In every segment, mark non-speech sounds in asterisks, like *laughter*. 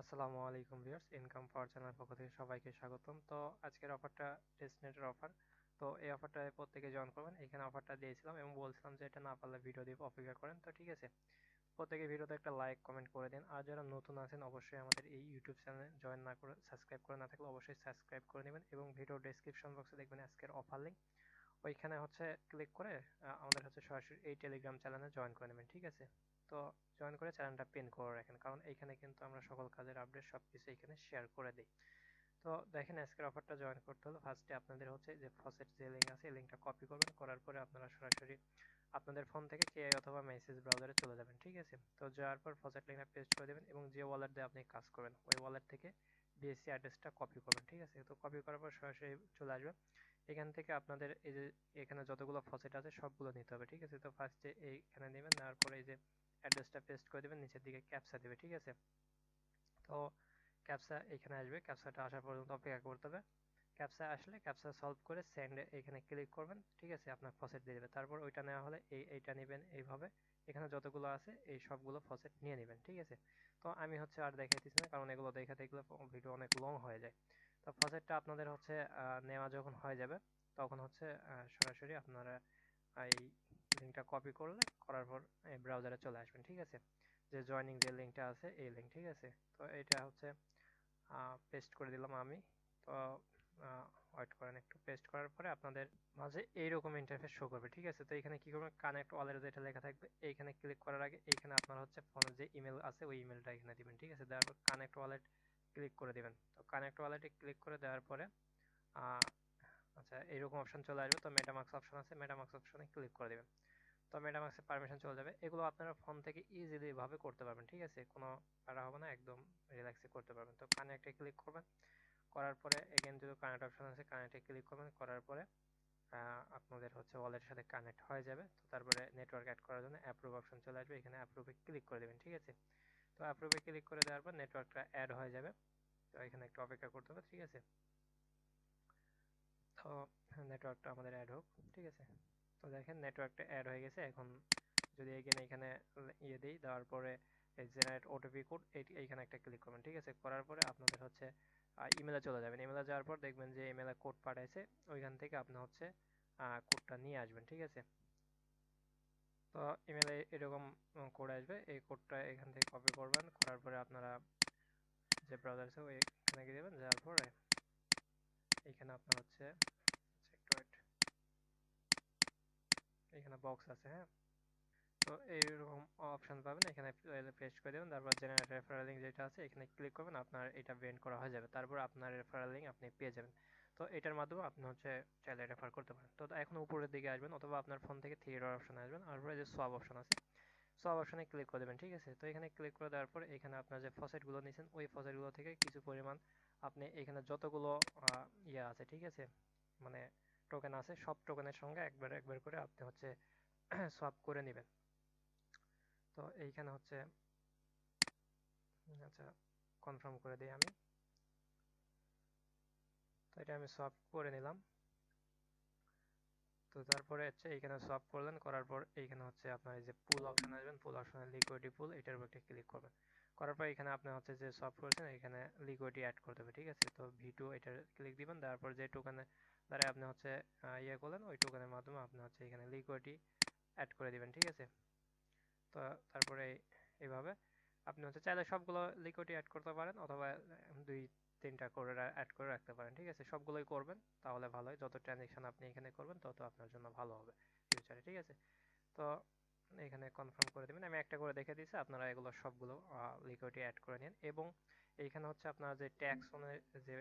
আসসালামু আলাইকুম viewers income পাওয়ার channel পক্ষ থেকে সবাইকে স্বাগতম। তো আজকের অফারটা টেস্টনেটের অফার তো এই অফারটা প্রত্যেকে জয়েন করবেন। এখানে অফারটা দিয়েছিলাম এবং বলছিলাম যে এটা না পারলে ভিডিও দিব অপেক্ষা করেন। তো ঠিক আছে প্রত্যেকে ভিডিওতে একটা লাইক কমেন্ট করে দিন। আর যারা নতুন আছেন, অবশ্যই আমাদের এই ইউটিউব চ্যানেলে জয়েন না করে সাবস্ক্রাইব করে না থাকলে অবশ্যই সাবস্ক্রাইব করে নেবেন এবং ভিডিও ডেসক্রিপশন বক্সে দেখবেন আজকের অফার লিঙ্ক ওইখানে হচ্ছে ক্লিক করে আমাদের হচ্ছে সরাসরি এই টেলিগ্রাম চ্যানেলে জয়েন করে নেবেন, ঠিক আছে? তো জয়েন করে চ্যানেলটা পিন করে রাখেন, কারণ এইখানে কিন্তু আমরা সকল কাজের আপডেট সব কিছু এখানে শেয়ার করে দিই। তো দেখেন আজকের অফারটা জয়েন করতে হলো ফার্স্টে আপনাদের হচ্ছে যে ফসেট যে লিঙ্ক আছে, এই লিঙ্কটা কপি করবেন, করার পরে আপনারা সরাসরি আপনাদের ফোন থেকে কে অথবা মেসেজ ব্রাউজারে চলে যাবেন, ঠিক আছে? তো যাওয়ার পর ফসেট লিঙ্কটা পেস্ট করে দেবেন এবং যে ওয়ালেট দিয়ে আপনি কাজ করবেন, ওই ওয়ালেট থেকে বিএসসি অ্যাড্রেসটা কপি করবেন, ঠিক আছে? তো কপি করার পর সরাসরি চলে আসবে এখান থেকে আপনাদের এই যে এখানে যতগুলো ফসেট আছে সবগুলো নিতে হবে, ঠিক আছে? তো ফার্স্টে এইখানে নেবেন, নেওয়ার পরে এই যে অ্যাড্রেসটা পেস্ট করে দেবেন, নিচের দিকে ক্যাপসা দেবে, ঠিক আছে? তো ক্যাপসা এখানে আসবে ক্যাপসাটা আসার পর্যন্ত অপেক্ষা করতে হবে। ক্যাপসা আসলে ক্যাপসা সলভ করে সেন্ড এখানে ক্লিক করবেন, ঠিক আছে? আপনার ফসেট দিয়ে দেবে। তারপর ওইটা নেওয়া হলে এই এইটা নেবেন এইভাবে। এখানে যতগুলো আছে এই সবগুলো ফসেট নিয়ে নেবেন, ঠিক আছে? তো আমি হচ্ছে আর দেখাইতেছি না, কারণ এগুলো দেখাতে এগুলো ভিডিও অনেক লং হয়ে যায়। তো ফসেটটা আপনাদের হচ্ছে নেওয়া যখন হয়ে যাবে, তখন হচ্ছে সরাসরি আপনারা এই লিঙ্কটা কপি করলে, করার পর এই ব্রাউজারে চলে আসবেন, ঠিক আছে? যে জয়নিং যে লিঙ্কটা আছে, এই লিঙ্ক ঠিক আছে? তো এটা হচ্ছে পেস্ট করে দিলাম আমি। তো ওয়েট করেন একটু পেস্ট করার পরে আপনাদের মাঝে এইরকম ইন্টারফেস শো করবে, ঠিক আছে? তো এখানে কি করবেন? কানেক্ট ওয়ালেট যেটা লেখা থাকবে, এইখানে ক্লিক করার আগে এইখানে আপনার হচ্ছে ফোনে যে ইমেল আছে, ওই ইমেলটা এখানে দিবেন, ঠিক আছে? তারপর কানেক্ট ওয়ালেট ক্লিক করে দিবেন। তো কানেক্ট ওয়ালেটে ক্লিক করে দেওয়ার পরে আচ্ছা এরকম অপশন চলে আসবে। তো মেটামাক্স অপশন আছে মেটামাক্স অপশনে ক্লিক করে দেবেন। তো মেটামাক্সে পারমিশন চলে যাবে। এগুলো আপনারা ফোন থেকে ইজিলি ভাবে করতে পারবেন, ঠিক আছে? কোনো প্যারা হবে না, একদম রিল্যাক্সে করতে পারবেন। তো কানেক্টে ক্লিক করবেন। করার পরে এগেন যদি কানেক্ট অপশন আছে কানেক্টে ক্লিক করবেন। করার পরে আপনাদের হচ্ছে ওয়ালেটের সাথে কানেক্ট হয়ে যাবে। তো তারপরে নেটওয়ার্ক অ্যাড করার জন্য অ্যাপ্রুভ অপশন চলে আসবে। এখানে অ্যাপ্রুভে ক্লিক করে দেবেন, ঠিক আছে? তো অ্যাপ্রুভে ক্লিক করে দেওয়ার পর নেটওয়ার্কটা অ্যাড হয়ে যাবে। তো এখানে একটু অপেক্ষা করতে হবে, ঠিক আছে? তো নেটওয়ার্কটা আমাদের অ্যাড হোক, ঠিক আছে? তো দেখেন নেটওয়ার্কটা অ্যাড হয়ে গেছে। এখন যদি এখানে এখানে ইয়ে দিই, দেওয়ার পরে জেনারেট ওটিপি কোড এইখানে একটা ক্লিক করবেন, ঠিক আছে? করার পরে আপনাদের হচ্ছে ইমেলে চলে যাবেন। ইমেলে যাওয়ার পর দেখবেন যে ইমেলে কোড পাঠাইছে, ওইখান থেকে আপনি হচ্ছে কোডটা নিয়ে আসবেন, ঠিক আছে? তো ইমেলে এরকম কোড আসবে। এই কোডটা এখান থেকে কপি করবেন। করার পরে আপনারা যে ব্রাউজার আছে ওইখানে গিয়ে দেবেন। যাওয়ার পরে এখানে আপনার হচ্ছে এখানে বক্স আছে হ্যাঁ? তো এইরকম অপশন পাবেন। এখানে পেস্ট করে দেবেন। তারপর জেনারেট রেফারেল লিঙ্ক যেটা আছে, এখানে ক্লিক করবেন। আপনার এটা বেন্ড করা হয়ে যাবে। তারপর আপনার রেফারেল লিঙ্ক আপনি পেয়ে যাবেন। তো এটার মাধ্যমে আপনি হচ্ছে চাইলে রেফার করতে পারেন। তো এখন উপরের দিকে আসবেন অথবা আপনার ফোন থেকে থ্রি ডট অপশন আসবেন। আর পরে যে সব অপশন আছে সব অপশনে ক্লিক করে দেবেন, ঠিক আছে? তো এখানে ক্লিক করে দেওয়ার পরে এখানে আপনার যে ফসেটগুলো নিয়েছেন ওই ফসেটগুলো থেকে কিছু পরিমাণ আপনি এখানে যতগুলো ইয়ে আছে, ঠিক আছে? মানে টোকেন আছে, সব টোকেনের সঙ্গে একবার একবার করে আপনি হচ্ছে *clears throat* সোয়াপ করে নেবেন। তো এইখানে হচ্ছে আচ্ছা কনফার্ম করে দিই আমি। তো এটা আমি সোয়াপ করে নিলাম। তো তারপরে হচ্ছে এইখানে সোয়াপ করলেন, করার পর এইখানে হচ্ছে আপনার এই যে পুল অপশন আসবেন পুল অপশনে লিকুইডিটি পুল এটার উপর ক্লিক করবেন। করার পর এখানে আপনি হচ্ছে যে সোয়াপ করেছেন এখানে লিকুইডিটি অ্যাড করতে হবে, ঠিক আছে? তো ভি টু এটার ক্লিক দিবেন তারপর যে টোকেনে দ্বারা আপনি হচ্ছে ইয়ে করলেন, ওই টোকেনের মাধ্যমে আপনি হচ্ছে এখানে লিকুইডিটি অ্যাড করে দিবেন, ঠিক আছে? তো তারপরে এইভাবে আপনি হচ্ছে চাইলে সবগুলো লিকুইডিটি অ্যাড করতে পারেন, অথবা দুই তিনটা করে অ্যাড করে রাখতে পারেন, ঠিক আছে? সবগুলোই করবেন, তাহলে ভালো হয়। যত ট্রানজেকশন আপনি এখানে করবেন, তত আপনার জন্য ভালো হবে ফিউচারে ঠিক আছে? তো এখানে কনফার্ম করে দেবেন। আমি একটা করে দেখে দিয়েছি, আপনারা এগুলো সবগুলো লিকুইডিটি অ্যাড করে নিন। এবং এইখানে হচ্ছে আপনার যে ট্যাক্স যে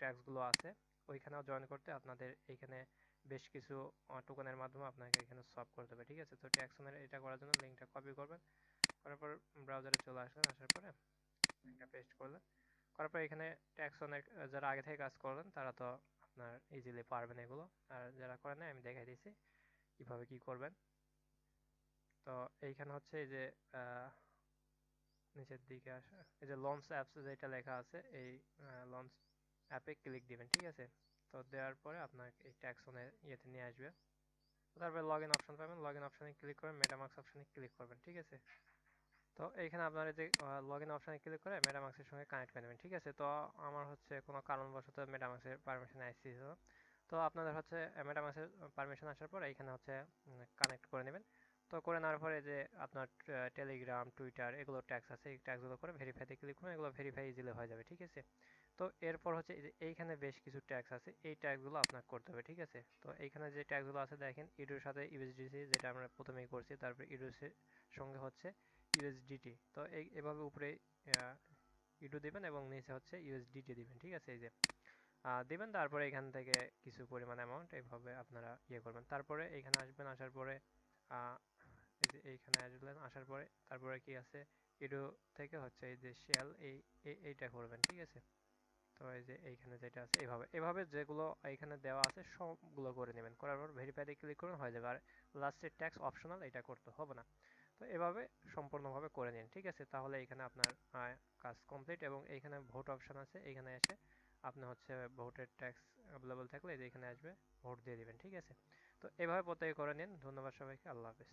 ট্যাক্সগুলো আছে, ওইখানেও জয়েন করতে আপনাদের এইখানে বেশ কিছু টোকেনের মাধ্যমে আপনাকে এখানে সলভ করতে হবে ঠিক আছে? তো ট্যাক্সনের এটা করার জন্য লিঙ্কটা কপি করবেন। করার পর ব্রাউজারে চলে আসলেন, আসার পরে লিঙ্কটা পেস্ট করলেন। করার পর এখানে ট্যাক্সনের যারা আগে থেকে কাজ করলেন তারা তো আপনার ইজিলি পারবেন এগুলো। আর যারা করেন আমি দেখাই দিয়েছি কীভাবে কি করবেন। তো এইখানে হচ্ছে এই যে নিচের দিকে আসা, এই যে লঞ্চ অ্যাপস যেটা লেখা আছে, এই লঞ্চ অ্যাপে ক্লিক দিবেন, ঠিক আছে? তো দেওয়ার পরে আপনার এই ট্যাক্সনের ইয়েতে নিয়ে আসবে। তারপরে লগ ইন অপশন পাবেন লগ ইন অপশনে ক্লিক করবেন মেটামার্কস অপশনে ক্লিক করবেন, ঠিক আছে? তো এইখানে আপনার এই যে লগ ইন অপশানে ক্লিক করে মেটামাক্সের সঙ্গে কানেক্ট করে নেবেন, ঠিক আছে? তো আমার হচ্ছে কোনো কারণবশত মেটামাক্সের পারমিশন আসছিল তো আপনাদের হচ্ছে মেটামাক্সের পারমিশন আসার পর এইখানে হচ্ছে কানেক্ট করে নেবেন। তো করে নেওয়ার পরে যে আপনার টেলিগ্রাম টুইটার এগুলো ট্যাক্স আছে, এই ট্যাক্সগুলো করে ভেরিফাইতে ক্লিক করুন, এগুলো ভেরিফাই ইজিলি হয়ে যাবে, ঠিক আছে? তো এরপর হচ্ছে যে, এইখানে বেশ কিছু ট্যাক্স আছে, এই ট্যাক্সগুলো আপনার করতে হবে, ঠিক আছে? তো এইখানে যে ট্যাক্সগুলো আছে, দেখেন, ইডুর সাথে ইউএসডিসি যেটা আমরা প্রথমেই করছি, তারপর ইডুর সঙ্গে হচ্ছে ইউএসডিটি তো এই, এভাবে উপরে দিবেন এবং নিচে হচ্ছে ইউএসডিটি দিবেন, ঠিক আছে? এই যে দিবেন, তারপরে এখান থেকে কিছু পরিমাণ অ্যামাউন্ট এইভাবে আপনারা ইয়ে করবেন। তারপরে এইখানে আসবেন, আসার পরে এই যে এইখানে আসলেন, আসার পরে তারপরে কি আছে? থেকে হচ্ছে এই যে এই এইটা করবেন, ঠিক আছে? তো এই যে এইখানে যেটা আছে এইভাবে এভাবে যেগুলো এইখানে দেওয়া আছে, সবগুলো করে নেবেন। করার পর ভেরিফাইতে ক্লিক করুন, হয়ে যাবে। আর লাস্টের ট্যাক্স অপশনাল এটা করতে হবে না। তো এভাবে সম্পূর্ণভাবে করে নিন, ঠিক আছে? তাহলে এখানে আপনার কাজ কমপ্লিট এবং এইখানে ভোট অপশন আছে এখানে এসে আপনি হচ্ছে ভোটের ট্যাক্স অ্যাভেলেবল থাকলে এখানে আসবে ভোট দিয়ে দিবেন, ঠিক আছে? তো এভাবে প্রত্যেকে করে নিন, ধন্যবাদ সবাইকে, আল্লাহ হাফেজ।